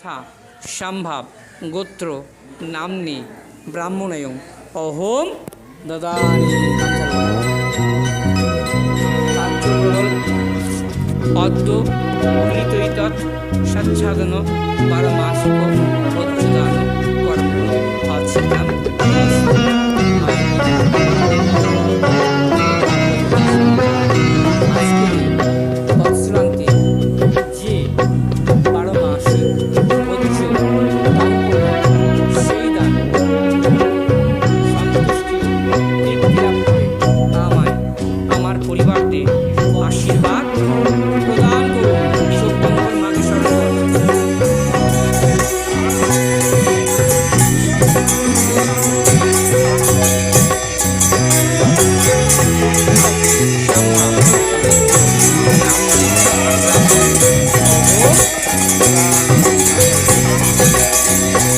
যথা সম্ভাব গোত্র নামনি ব্রাহ্মণয়ং অহোম দদানি অদ্য কৃতৈতৎ সচ্ছাদন কর্ম অচ্ছিদান মাঠ প্রদান করুন সত্যমোহন মাকে স্মরণ Thank